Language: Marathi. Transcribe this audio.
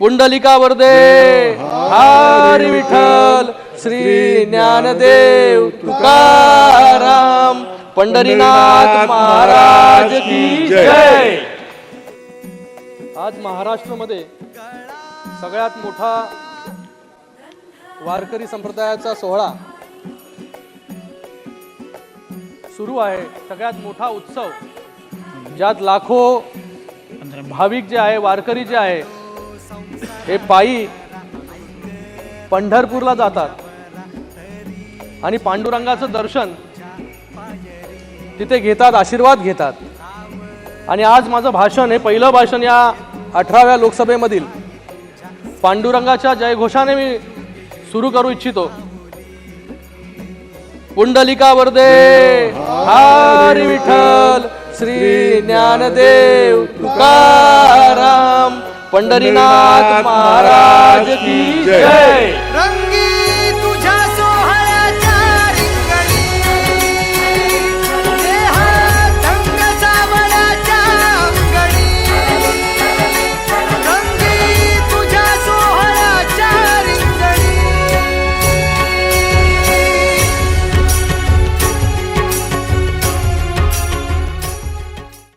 पुंडलिका वरदे। हरी विठ्ठल श्री ज्ञानदेव तुकाराम पंढरीनाथ महाराज की जय। आज महाराष्ट्रामध्ये सगळ्यात मोठा वारकरी संप्रदायाचा सोहळा सुरू आहे. सगळ्यात मोठा उत्सव ज्यात लाखो भाविक जे आहे वारकरी जे आहे हे पायी पंढरपूरला जातात. आणि पांडुरंगाचं दर्शन तिथे घेतात आशीर्वाद घेतात. आणि आज माझं भाषण हे पहिलं भाषण या अठराव्या लोकसभेमधील पांडुरंगाच्या जयघोषाने मी सुरू करू इच्छितो. पुंडलिका वर्दे हरी विठ्ठल श्री ज्ञानदेव तुकाराम. पंढरीनाथ महाराज की जय रंग